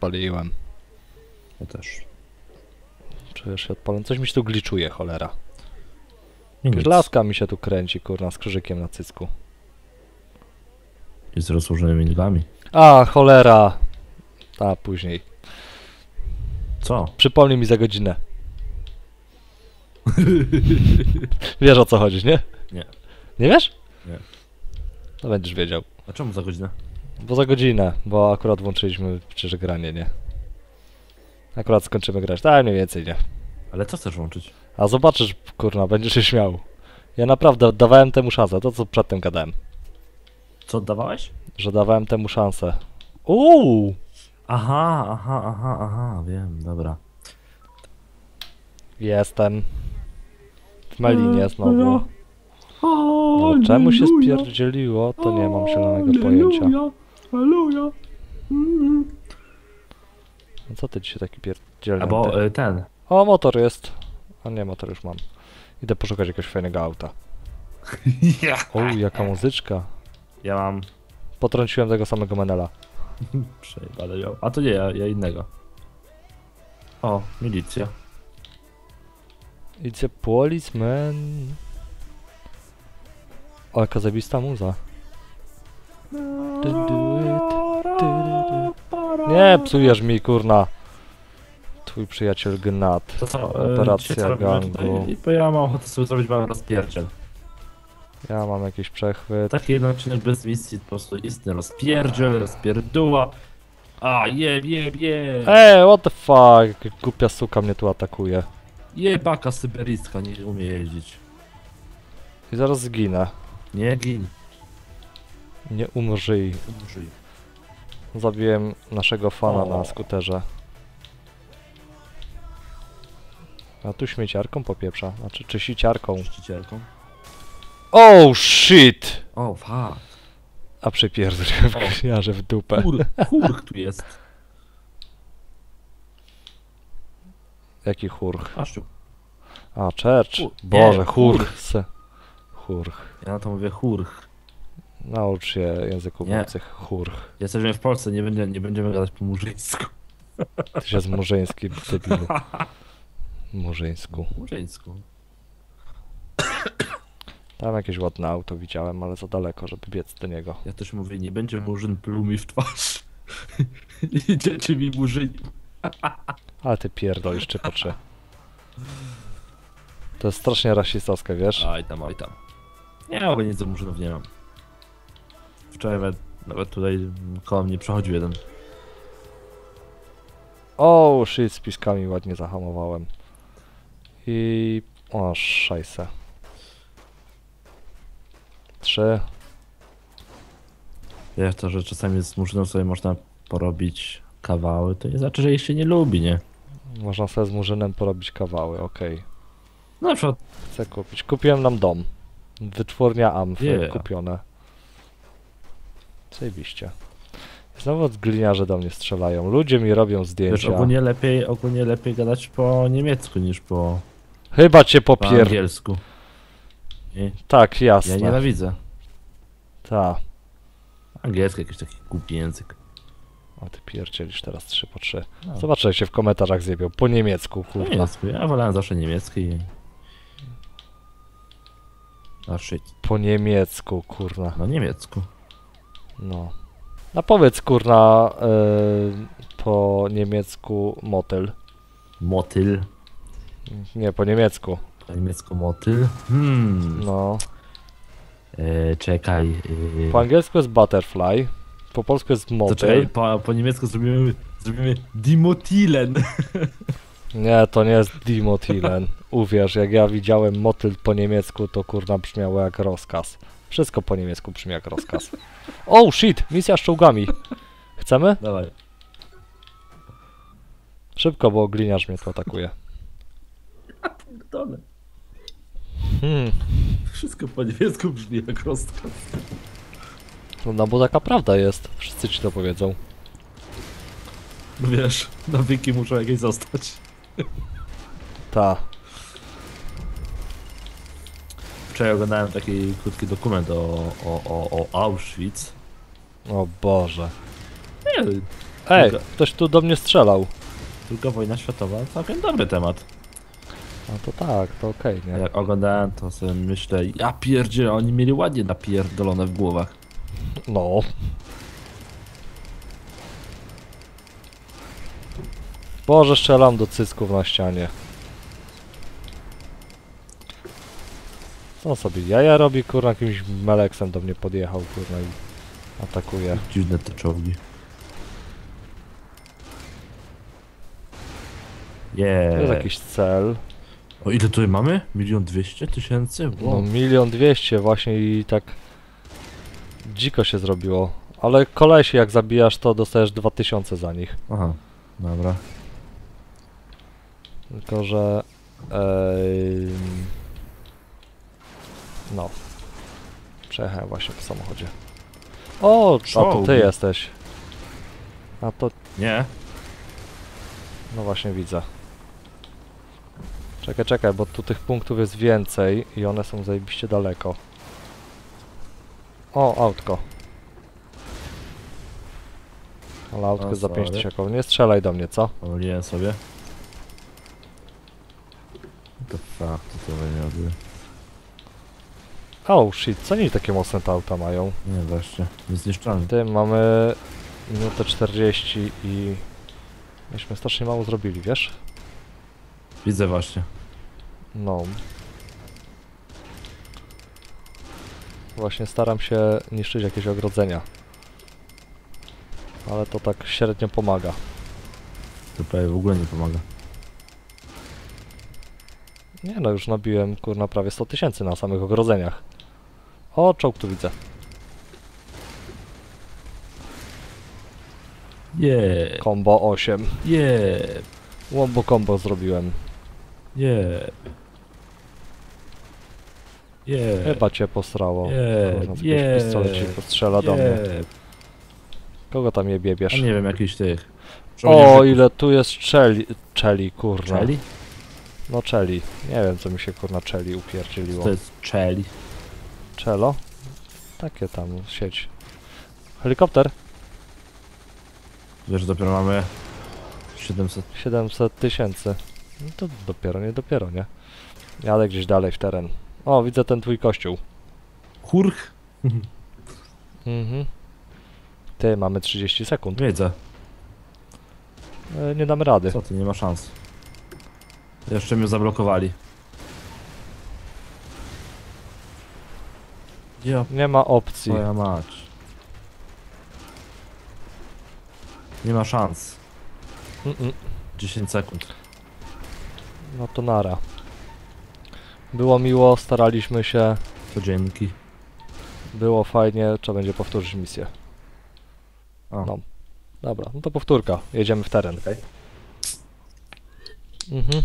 odpaliłem. Ja też. Czujesz się odpalony? Coś mi się tu gliczuje, cholera. Laska mi się tu kręci, kurna, z krzyżykiem na cycku. I z rozłożonymi nogami. A, cholera! A, później. Co? Przypomnij mi za godzinę. Wiesz o co chodzi, nie? Nie. Nie wiesz? Nie. To będziesz wiedział. A czemu za godzinę? Bo za godzinę, bo akurat włączyliśmy przecież granie, nie? Akurat skończymy grać, tak mniej więcej, nie? Ale co chcesz łączyć? A zobaczysz, kurna, będziesz się śmiał. Ja naprawdę dawałem temu szansę, to co przedtem gadałem. Co oddawałeś? Że dawałem temu szansę. Uuu! Aha, aha, aha, aha, wiem, dobra. Jestem. W Melinie znowu. Ale czemu się spierdzieliło, to nie mam zielonego pojęcia. Halleluja. No co ty dzisiaj taki pierdzielny? Albo y, ten. O, motor jest. A nie, motor już mam. Idę poszukać jakiegoś fajnego auta. O, jaka muzyczka. Ja mam Potrąciłem tego samego Menela. przejebane miał. A to nie, ja, ja innego. O, milicja. It's a policeman. O, jaka zabista muza. It. Nie, psujesz mi, kurna. Twój przyjaciel Gnat. To co? y, Operacja gangu. Bo ja mam ochotę sobie zrobić mały rozpierdziel. Ja mam jakiś przechwyt. Taki jeden odcinek bez misji, po prostu istny rozpierdziel, rozpierduła. A, jeb, jeb, jeb. Ej, what the fuck? Głupia suka mnie tu atakuje. Jebaka syberyjska nie umie jeździć. I zaraz zginę. Nie gin. Nie umrzyj. Umrzyj. Zabiłem naszego fana O. na skuterze. A tu śmieciarką popieprza. Znaczy czyściciarką. Czyścicielką. Oh shit! O, fuck. A przypierdoliłem w gniarze w dupę. Kur, kurk tu jest. Jaki hurch? Aszczu. A, church. Hur- Boże, nie, hurch. se- Hurch. Ja na to mówię hurch. Naucz się języków Nie. obcych. Hurch. Jesteśmy w Polsce, nie, będzie, nie będziemy gadać po murzyńsku. Ty się z murzyński, debilu. Murzyńsku. Murzyńsku. Tam jakieś ładne auto widziałem, ale za daleko, żeby biec do niego. Ja też mówię, nie będzie murzyn pluł mi w twarz. Idziecie mi murzyni. Ale ty pierdolisz czy po trzy. To jest strasznie rasistowskie, wiesz? Aj tam, aj tam. Nie, bo nic do murzynów nie mam. Wczoraj nawet, nawet tutaj koło mnie przechodził jeden. O, shit, z piskami ładnie zahamowałem. I... O, szajse. Trzy. Wiesz to, że czasami z murzyną sobie można porobić kawały, to nie znaczy, że ich się nie lubi, nie? Można sobie z murzynem porobić kawały, okej. Na przykład, Chcę kupić. Kupiłem nam dom. Wytwórnia Amfy Yeah. kupione. Zajebiście. Znowu gliniarze do mnie strzelają. Ludzie mi robią wiesz, zdjęcia. ogólnie lepiej, ogólnie lepiej gadać po niemiecku niż po, Chyba cię po popier... angielsku. Nie? Tak, Ja jasne. nienawidzę. Tak. Angielski jakiś taki głupi język. A ty pierdzielisz teraz 3 po 3. No. Zobaczę jak się w komentarzach zjebią. Po niemiecku, Po kurwa. niemiecku. Ja wolałem zawsze niemiecki. i- A shit. Po niemiecku, kurna. No niemiecku. No. A powiedz, kurna, y, po niemiecku motyl. Motyl. Nie, po niemiecku. Po niemiecku motyl. Hmm. No. E, czekaj. E, Po angielsku jest butterfly. Po polsku jest to czekaj, motyl. po, po niemiecku zrobimy, zrobimy dimotilen. Nie, to nie jest dimotilen. Uwierz, jak ja widziałem motyl po niemiecku, to kurna brzmiało jak rozkaz. Wszystko po niemiecku brzmi jak rozkaz. Oh shit, misja z czołgami. Chcemy? Dawaj. Szybko, bo gliniarz mnie tu atakuje. Dole. Hmm. Wszystko po niemiecku brzmi jak rozkaz. No bo taka prawda jest. Wszyscy ci to powiedzą. No wiesz, nawyki muszą jakieś zostać. Ta. Wczoraj oglądałem taki krótki dokument o, o, o, o Auschwitz. O Boże. Nie, Ej, Druga, ktoś tu do mnie strzelał. druga wojna światowa, całkiem dobry temat. No to tak, to okej, nie? Jak oglądałem to sobie myślę, ja pierdzielę, oni mieli ładnie napierdolone w głowach. No. Boże, strzelam do cysków na ścianie. Co on sobie jaja robi, kurna, jakimś meleksem do mnie podjechał, kurna, i atakuje. Dziwne te czołgi. To jest Yeah. jakiś cel. O ile tutaj mamy? Milion dwieście tysięcy? No milion dwieście właśnie i tak dziko się zrobiło. Ale kolesi jak zabijasz to dostajesz 2000 za nich. Aha, dobra. Tylko, że... no. Przejechałem właśnie po samochodzie. O, a to ty jesteś. A to... Nie? No właśnie widzę. Czekaj, czekaj, bo tu tych punktów jest więcej i one są zajebiście daleko. O, autko. Ale autko za sorry. 5000 koło. Nie strzelaj do mnie, co? Pomyliłem sobie. To fuck, to to nie odbył. Oh shit, co oni takie mocne te auta mają? Nie, właśnie. Niezniszczalny. Ty, mamy minutę 40 i... Myśmy strasznie mało zrobili, wiesz? Widzę właśnie. No. Właśnie staram się niszczyć jakieś ogrodzenia. Ale to tak średnio pomaga. To prawie w ogóle nie pomaga. Nie no, już nabiłem kurna prawie 100 tysięcy na samych ogrodzeniach. O, czołg tu widzę. Yeah, Combo 8. yeah, Łombo combo zrobiłem. yeah. Yeah. Chyba cię posrało. Yeah, Kurna, z jakiegoś yeah, do mnie. yeah. Kogo tam je biebiesz? A nie wiem, jakiś tych. O, ile tu jest czeli, czeli kurna. Czeli? No czeli. Nie wiem, co mi się kurna czeli upierdzieliło. To jest czeli. Czelo? Takie tam sieć. Helikopter? Wiesz, dopiero mamy 700. 700 tysięcy. No to dopiero, nie dopiero, nie? Jadę gdzieś dalej w teren. O, widzę ten twój kościół. Hurch? Mhm. Ty, mamy 30 sekund. Wiedzę. E, nie damy rady. Co ty, nie ma szans. Jeszcze mnie zablokowali. Ja Nie ma opcji. Twoja mać. Nie ma szans. Mm -mm. 10 sekund. No to nara. Było miło, staraliśmy się. To dzięki. Było fajnie, trzeba będzie powtórzyć misję. O. No. Dobra, no to powtórka. Jedziemy w teren. Mhm.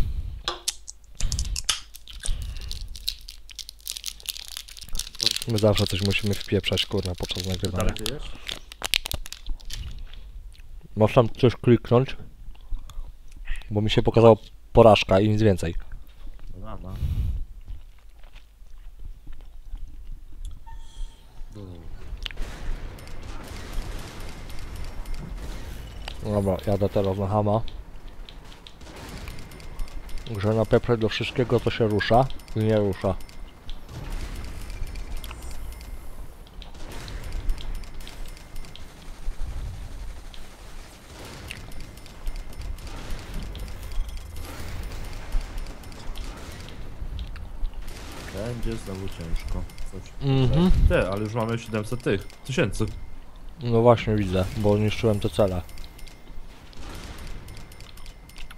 My zawsze coś musimy wpieprzać, kurna, podczas nagrywania. Można tam coś kliknąć? Bo mi się pokazało porażka i nic więcej. Dobra. Dobra, jadę teraz na hama. Że na pepre do wszystkiego co się rusza i nie rusza. Będzie znowu ciężko. Coś. Mhm. Te, ale już mamy 700 tych. Tysięcy. No właśnie widzę, bo niszczyłem te cele.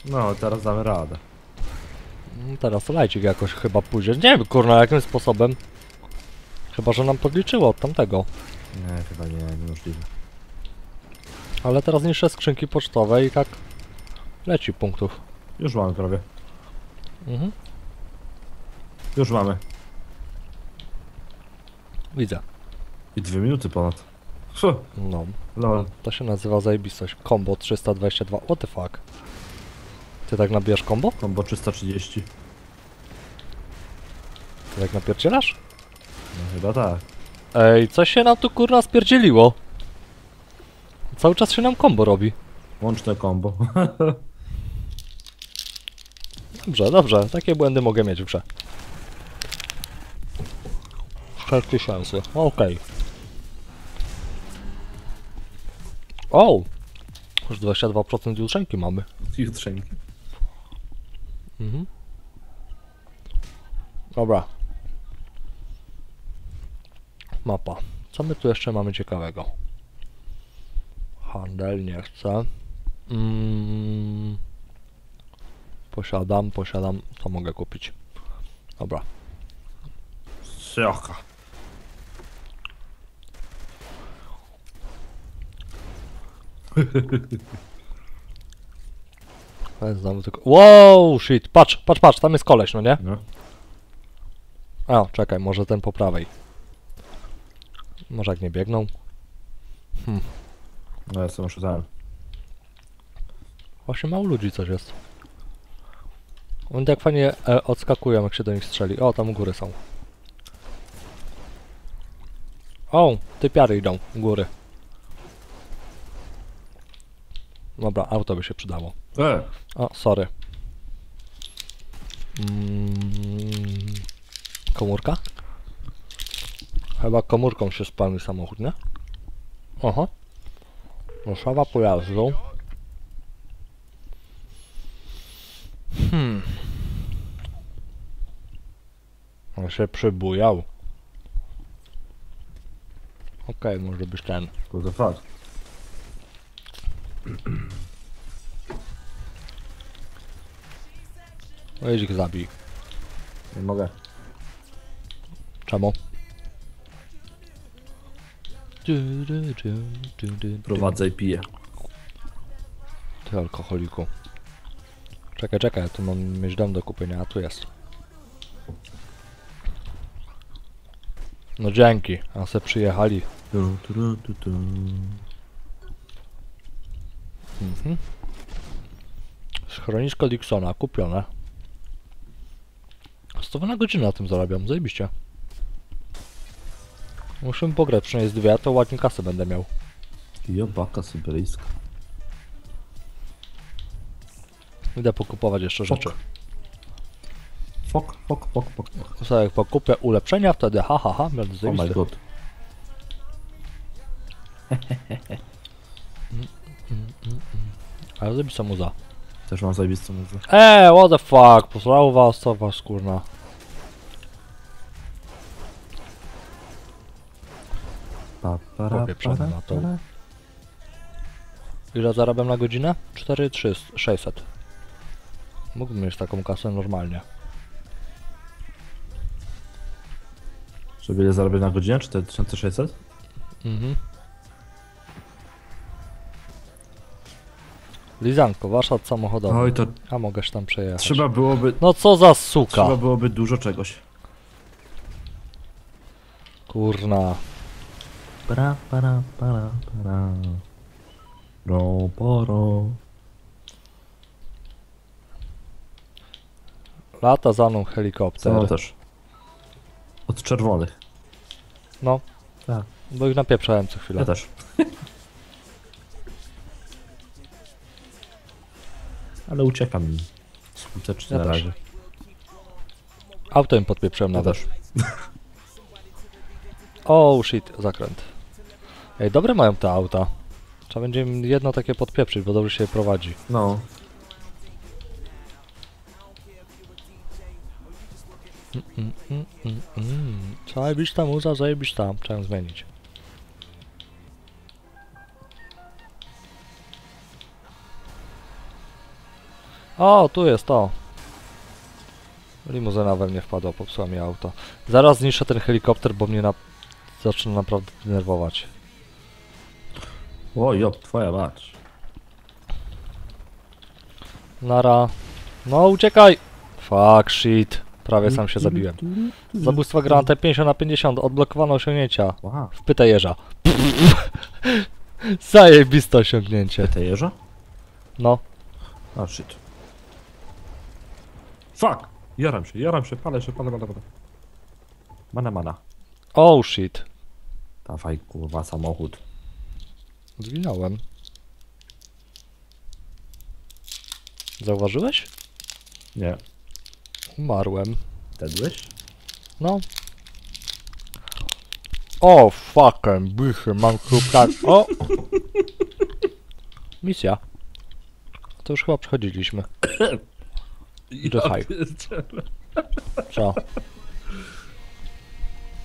No, teraz damy radę. Mm, Teraz lajcik jakoś chyba pójdzie. Nie wiem kurna jakim sposobem. Chyba, że nam podliczyło od tamtego. Nie, chyba nie, niemożliwe. Ale teraz niższe skrzynki pocztowe i tak leci punktów. Już mamy prawie. Mhm. Już mamy. Widzę. I dwie minuty ponad. Huh, No. lol. To się nazywa zajebistość. Combo 322. What the fuck? Ty tak nabijasz combo? Kombo 330. Ty tak napierdzielasz? No chyba tak. Ej, coś się nam tu kurna spierdzieliło. Cały czas się nam combo robi. Łączne combo. Dobrze, dobrze. Takie błędy mogę mieć w grze. 6000. Okej. O! Już 22% jutrzenki mamy. Jutrzenki. Mhm. Dobra. Mapa. Co my tu jeszcze mamy ciekawego? Handel nie chcę. Mm. Posiadam, posiadam. Co mogę kupić? Dobra. Siocha. Ale Znowu tylko... Wow, shit. Patrz, patrz, patrz. Tam jest koleś, no nie? No. A, czekaj, może ten po prawej. Może jak nie biegną? No jestem już ten. Właśnie mało ludzi coś jest. Oni tak fajnie e, odskakują, jak się do nich strzeli. O, tam u góry są. O, typiary idą u góry. Dobra, auto by się przydało. E! O, sorry. Mm, komórka? Chyba komórką się spełni samochód, nie? Aha. Warszawa pojazdu. Hmm. On się przybujał. Okej, może być ten. Kurde fakt. Idź ich zabij. Nie mogę. Czemu? Prowadzę i piję. Ty alkoholiku. Czekaj, czekaj, ja tu mam mieć dom do kupienia, a tu jest. No dzięki, a se przyjechali. Tu, tu, tu, tu. Mhm. Schronisko Dixona, kupione. 100 na godzinę na tym zarabiam, zajebiście. Musimy pograć przynajmniej z dwie, a to ładnie kasy będę miał. Jobaka syberyjska. Idę pokupować jeszcze rzeczy. Fok, fok, fok, fok, fok. Jak pokupię ulepszenia, wtedy ha ha ha, będę Oh my zajebisty. god. Ale zajebista muza. Też mam zajebistą muzykę. Eee, what the fuck, posrał was, co was kurna. Pa, para, Popieprzony para, na to. para. Ile zarabiam na godzinę? 4 300, 600. Mógłbym mieć taką kasę normalnie. Żeby ile zarabiać na godzinę? 4600? Mhm. Lizanko, warsztat samochodowy. Oj, to A mogę się tam przejechać. trzeba byłoby... No co za suka. Trzeba byłoby dużo czegoś. Kurna. Para, para, para, para. Ro, poro. Lata za mną Co helikopter. no też. Od czerwonych. No. Tak. Bo ich napieprzałem co chwilę. Ja też. Ale uciekam skutecznie Ja na też. razie. Autem podpieprzyłem Ja nawet. Oh shit, zakręt. Ej, dobre mają te auta. Trzeba będzie im jedno takie podpieprzyć, bo dobrze się je prowadzi. No. Mm, mm, mm, mm. Zajebista muza, zajebista. Trzeba ją zmienić. O, tu jest to. Limuzyna we mnie wpadła, popsuła mi auto. Zaraz zniszczę ten helikopter, bo mnie na... zaczyna naprawdę denerwować. O, job, twoja mać. Nara. No, uciekaj! Fuck, shit. Prawie sam się zabiłem. Zabójstwa granatem 50 na 50, odblokowane osiągnięcia. Wow. Wpytaj jeża. Zajebiste osiągnięcie. Te jeża? No. A, shit. Fuck! Jaram się, jaram się, palę się, palę, palę, palę. Mana, mana. Oh shit. Dawaj, kurwa, samochód. Zginąłem. Zauważyłeś? Nie. Umarłem. Tedłeś? No. O, fucking bychy, mam krupka. O! Misja. To już chyba przechodziliśmy. Czekaj. Co?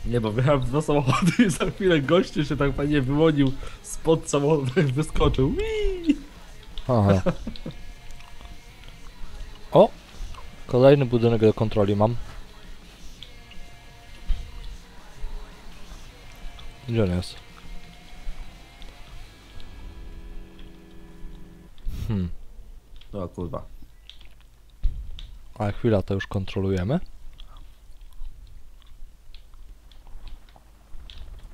Nie, bo w dwa samochody i za chwilę gościu się tak fajnie wyłonił spod samochodu, wyskoczył. Wii! Aha. O! Kolejny budynek do kontroli mam. Gdzie on jest? Hmm. No kurwa. A chwila, to już kontrolujemy.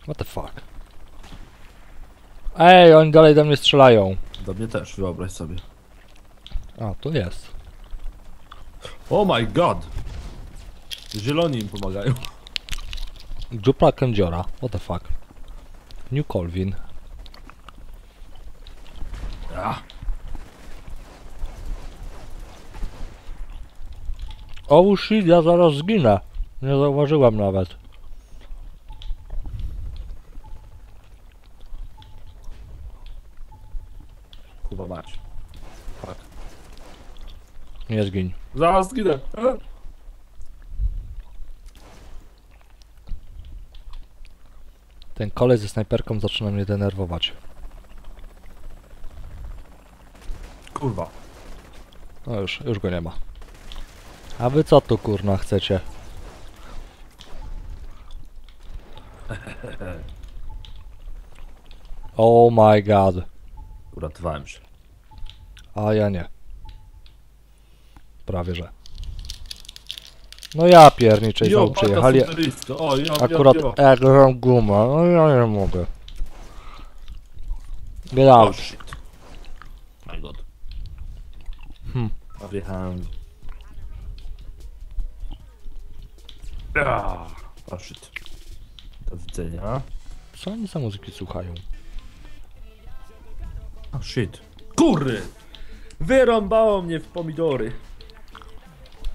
What the fuck? Ej, oni dalej do mnie strzelają. Do mnie też, wyobraź sobie. A, tu jest. Oh my god! Zieloni im pomagają. Dżupla kędziora. What the fuck? New Colvin. Ah, O shit, ja zaraz zginę. Nie zauważyłem nawet. kurwa mać. Fuck. Nie zgiń. Zaraz zginę. Ten kolej ze snajperką zaczyna mnie denerwować. Kurwa. No już, już go nie ma. A wy co tu kurna chcecie? Oh my god. Uratowałem się. A ja nie. Prawie że. No ja pierniczę i znowu przyjechali. O, Akurat jak gram gumę, no ja nie mogę. Get Oh out. shit. My god. Hmm. Wjechałem. Ah, oh shit. Do widzenia. Co oni za muzyki słuchają? Oh shit. Kurry! Wyrąbało mnie w pomidory.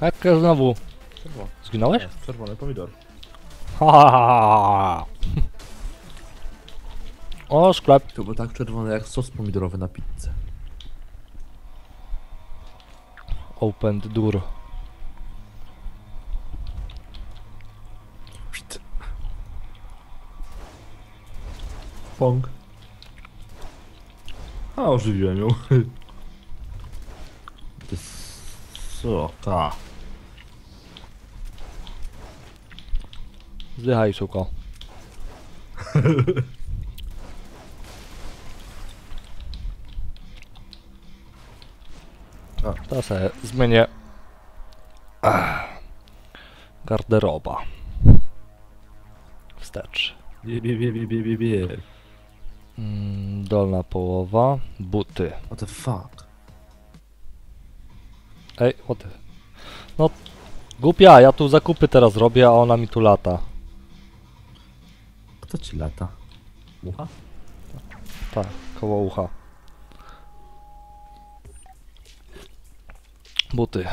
Jakie znowu? Czerwony. Zginąłeś? Czerwony pomidor. Ha, ha, ha, ha. O, sklep. To było tak czerwone jak sos pomidorowy na pizzę. Open the door. Shit. Pong. A, ożywiłem ją. Co? Ta. Zdychaj, suko. A. To sobie zmienię Ach. garderoba. Wstecz. Bie, bie, bie, bie, bie, bie. Mm, dolna połowa. Buty. What the fuck? Ej, what the... No, głupia, ja tu zakupy teraz robię, a ona mi tu lata. Kto ci lata? Mucha? Tak, koło ucha. Buty.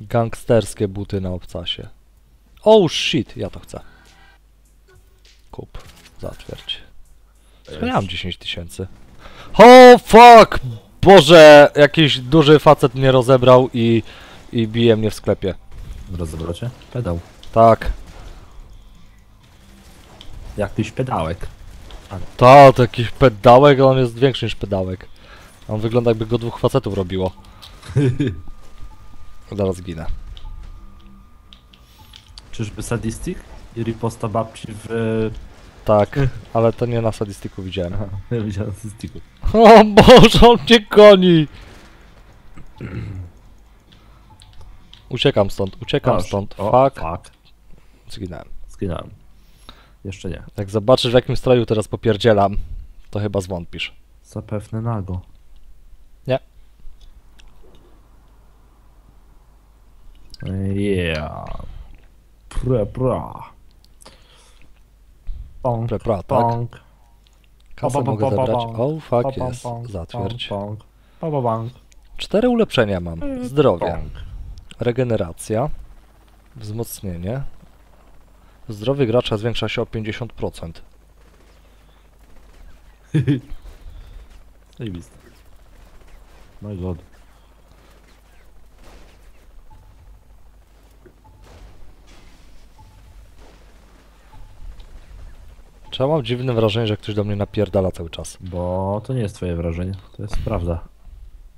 Gangsterskie buty na obcasie. Oh shit, ja to chcę. Kup, zatwierdź. Miałem 10 tysięcy. Oh fuck! Boże, jakiś duży facet mnie rozebrał i, i bije mnie w sklepie. Rozebrocie? Pedał. Tak, Jakiś pedałek. to, to jakiś pedałek, on jest większy niż pedałek. On wygląda jakby go dwóch facetów robiło. Zaraz ginę. Czyżby sadistik? I riposta babci w... Tak, ale to nie na sadistyku widziałem. Aha, ja widziałem sadistiku. O Boże, on mnie goni! Uciekam stąd, uciekam stąd. O, Fuck. fuck. Zginąłem. Zginąłem. Jeszcze nie. Jak zobaczysz w jakim stroju teraz popierdzielam, to chyba zwątpisz. Zapewne nago. Nie. Yeah. Pra, pra. Pong, Przepra, tak? pong. Kasę mogę pa, pa, zebrać. pa. O, fuck Pong, jest. Zatwierdź. Cztery ulepszenia mam. Zdrowie. pong. Regeneracja. Wzmocnienie. Zdrowie gracza zwiększa się o 50%. Zajebiste. My god. Czy ja mam dziwne wrażenie, że ktoś do mnie napierdala cały czas? Bo to nie jest twoje wrażenie, to jest prawda.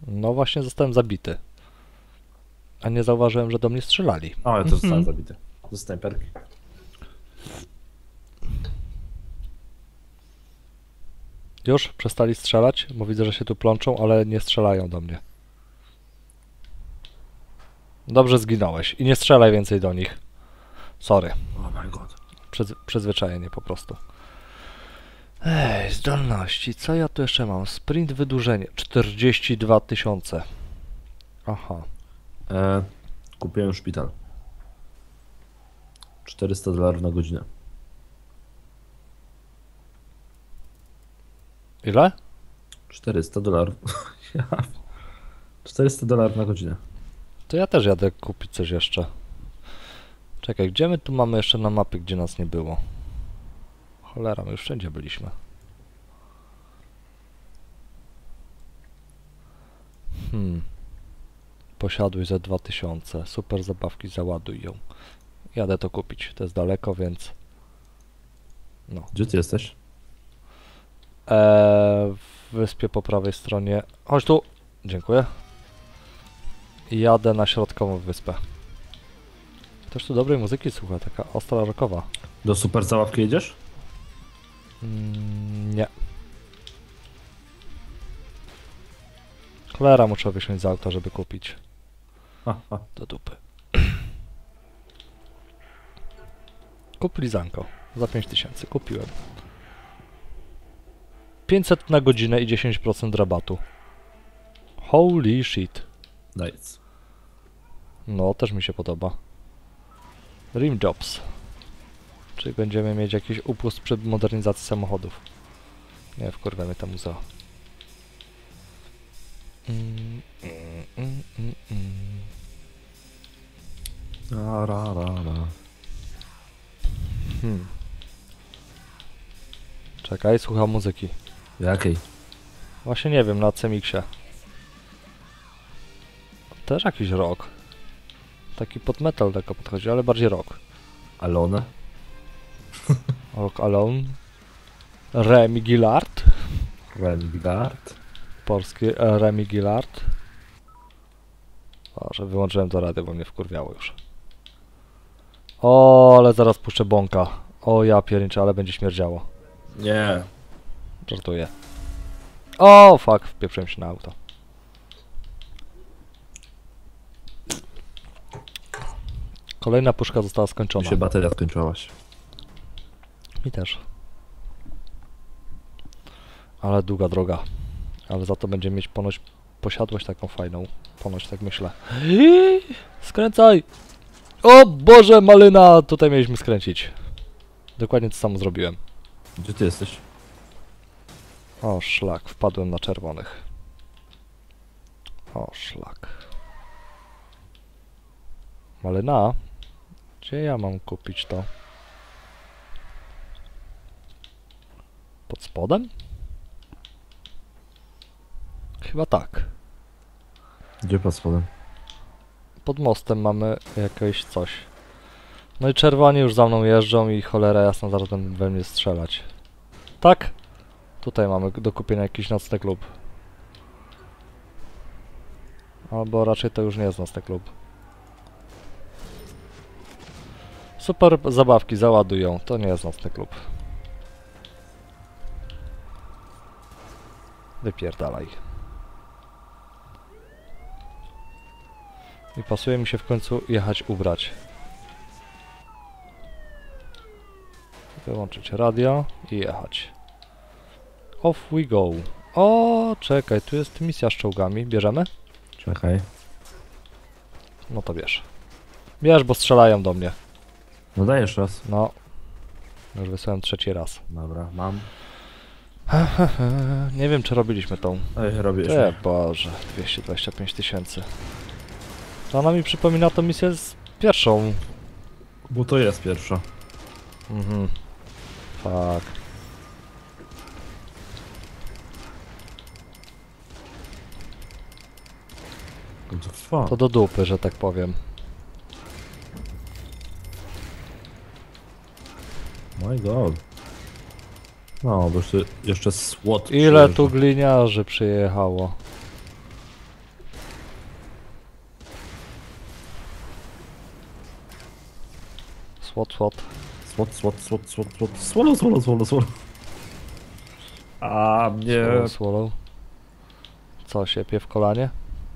No właśnie zostałem zabity. A nie zauważyłem, że do mnie strzelali. O, ja to zostałem zabity. Ze snajperki. Już przestali strzelać, bo widzę, że się tu plączą, ale nie strzelają do mnie. Dobrze zginąłeś i nie strzelaj więcej do nich. Sorry, Oh my god. przyz przyzwyczajenie po prostu. Ej, zdolności, co ja tu jeszcze mam? Sprint wydłużenie, 42 tysiące. Aha, E, kupiłem szpital. 400 dolarów na godzinę. ile? 400 dolarów. Ja. 400 dolarów na godzinę. To ja też jadę kupić coś jeszcze. Czekaj, gdzie my tu mamy jeszcze na mapie, gdzie nas nie było? Cholera, my już wszędzie byliśmy. Hmm. Posiadłeś za 2000. Super zabawki, załaduj ją. Jadę to kupić. To jest daleko, więc... Gdzie ty jesteś? Eee, w wyspie po prawej stronie. Chodź tu! Dziękuję. Jadę na środkową wyspę. Też tu dobrej muzyki słucha, taka ostra rockowa. Do super zabawki jedziesz? Mm, nie. Cholera muszę wysiąść z auta, żeby kupić. A, a. Do dupy. Kup lizanko. Za 5000. Kupiłem. 500 na godzinę i 10% rabatu. Holy shit. Nice. No, też mi się podoba. Rim Jobs. Czyli będziemy mieć jakiś upust przed modernizacji samochodów. Nie, wkurwiamy tam muzeo. Mm, mm, mm. Ra, ra, ra, ra. Hmm. Czekaj, słucham muzyki. Jakiej? Właśnie nie wiem, na CMX-ie. Też jakiś rock. Taki pod metal tylko podchodzi, ale bardziej rock. Alone? Rock Alone. Remy Gillard. Renegard? Polski e, Remy Gillard. O, że wyłączyłem to radio, bo mnie wkurwiało już. O, ale zaraz puszczę bąka. O, ja pierniczę, ale będzie śmierdziało. Nie. Żartuję. O, fuck, wpieprzyłem się na auto. Kolejna puszka została Mi skończona. się bateria skończyłaś. Mi też. Ale długa droga. Ale za to będziemy mieć ponoć posiadłość taką fajną. Ponoć tak myślę. Skręcaj! O Boże, malyna! Tutaj mieliśmy skręcić. Dokładnie to samo zrobiłem. Gdzie ty jesteś? O szlak, wpadłem na czerwonych. O szlak. Malyna? Gdzie ja mam kupić to? Pod spodem? Chyba tak. Gdzie pod spodem? Pod mostem mamy jakieś coś. No i czerwoni już za mną jeżdżą i cholera jasna zaraz będą we mnie strzelać. Tak? Tutaj mamy do kupienia jakiś nocny klub. Albo raczej to już nie jest nocny klub. Super zabawki załadują. To nie jest nocny klub. Wypierdalaj. I pasuje mi się w końcu jechać ubrać. Wyłączyć radio i jechać. Off we go. O, czekaj, tu jest misja z czołgami. Bierzemy? Czekaj. No to bierz. Bierz, bo strzelają do mnie. No dajesz raz. No. Już wysłałem trzeci raz. Dobra, mam. Nie wiem, czy robiliśmy tą. Ej, Nie, się. Boże, 225 tysięcy. To ona mi przypomina tą misję z pierwszą. Bo to jest pierwsza. Mhm. Fuck? To do dupy, że tak powiem. My god. No, bo jeszcze, jeszcze SWAT Ile przyjeżdża. tu gliniarzy przyjechało? Swat, swat. SWAT, SWAT, SWAT, SWAT, SWAT, swallow, swallow, swallow, swallow. A mnie... Swallow, swallow. Co, siepie w kolanie?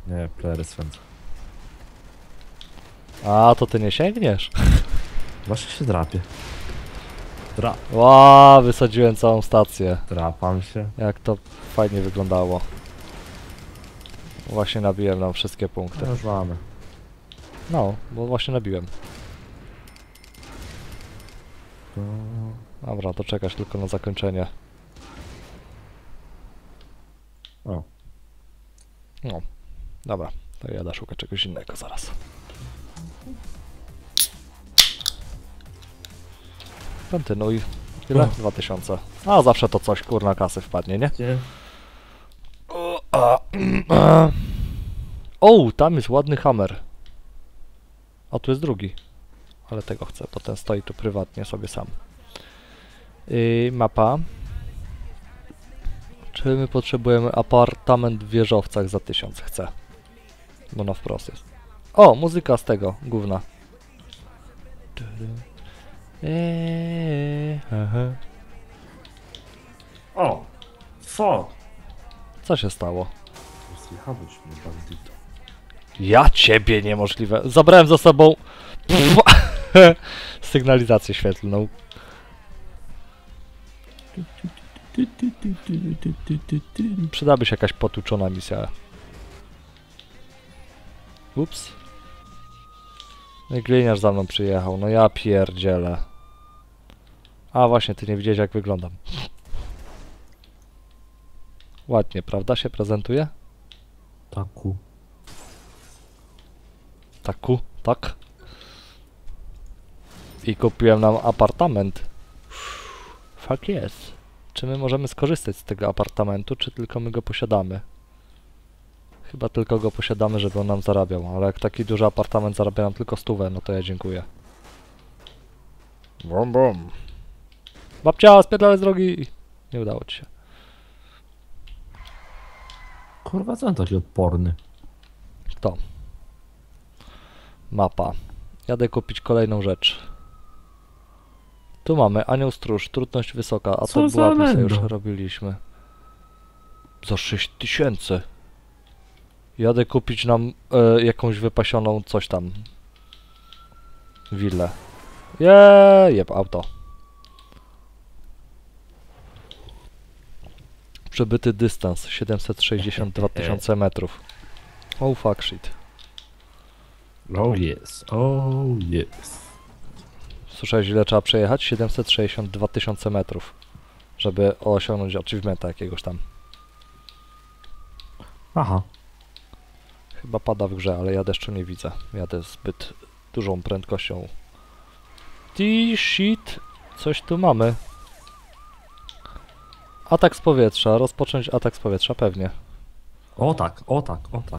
Nie, player swędza. A, to ty nie sięgniesz? Właśnie się drapie. Dra... Ła, wysadziłem całą stację. Drapam się. Jak to fajnie wyglądało. Właśnie nabiłem nam wszystkie punkty. To już mamy. No, bo właśnie nabiłem. Dobra, to czekasz tylko na zakończenie. O. No, dobra, to jadę szukać czegoś innego zaraz. Kontynuuj. Ile? O. 2000. A, zawsze to coś, kurna, kasy wpadnie, nie? Gdzie? O, a, a. O, tam jest ładny hammer. A tu jest drugi. Ale tego chcę, bo ten stoi tu prywatnie sobie sam. Yy, mapa. Czy my potrzebujemy apartament w wieżowcach za 1000? Chcę. Bo na wprost jest. O, muzyka z tego, gówna. Eee, aha. O! Fuck! Co się stało? Zjechałeś mnie, bandyto. Ja ciebie niemożliwe. Zabrałem za sobą sygnalizację świetlną. Przydałaby się jakaś potłuczona misja. Ups. I gliniarz za mną przyjechał. No ja pierdzielę. A właśnie, ty nie widziałeś jak wyglądam. Ładnie, prawda się prezentuje? Taku. Taku, tak. I kupiłem nam apartament. Fuck jest. Czy my możemy skorzystać z tego apartamentu, czy tylko my go posiadamy? Chyba tylko go posiadamy, żeby on nam zarabiał, ale jak taki duży apartament zarabia nam tylko stówę, no to ja dziękuję. Bum bum. Babcia, spierdalaj z drogi! Nie udało ci się. Kurwa, co on taki odporny? Kto? Mapa. Jadę kupić kolejną rzecz. Tu mamy Anioł Stróż, trudność wysoka, a Co to była mendo? już robiliśmy. Za 6000. Jadę kupić nam e, jakąś wypasioną coś tam. Willę. Jeee, jeb, auto. Przebyty dystans 762 tysiące metrów. Oh fuck shit. Oh yes, oh yes. Słyszałeś ile trzeba przejechać? 762 tysiące metrów. Żeby osiągnąć achievementa jakiegoś tam. Aha. Chyba pada w grze, ale ja deszczu nie widzę. Jadę zbyt dużą prędkością. Ty shit. Coś tu mamy. Atak z powietrza. Rozpocząć atak z powietrza, pewnie. O tak, o tak, o tak.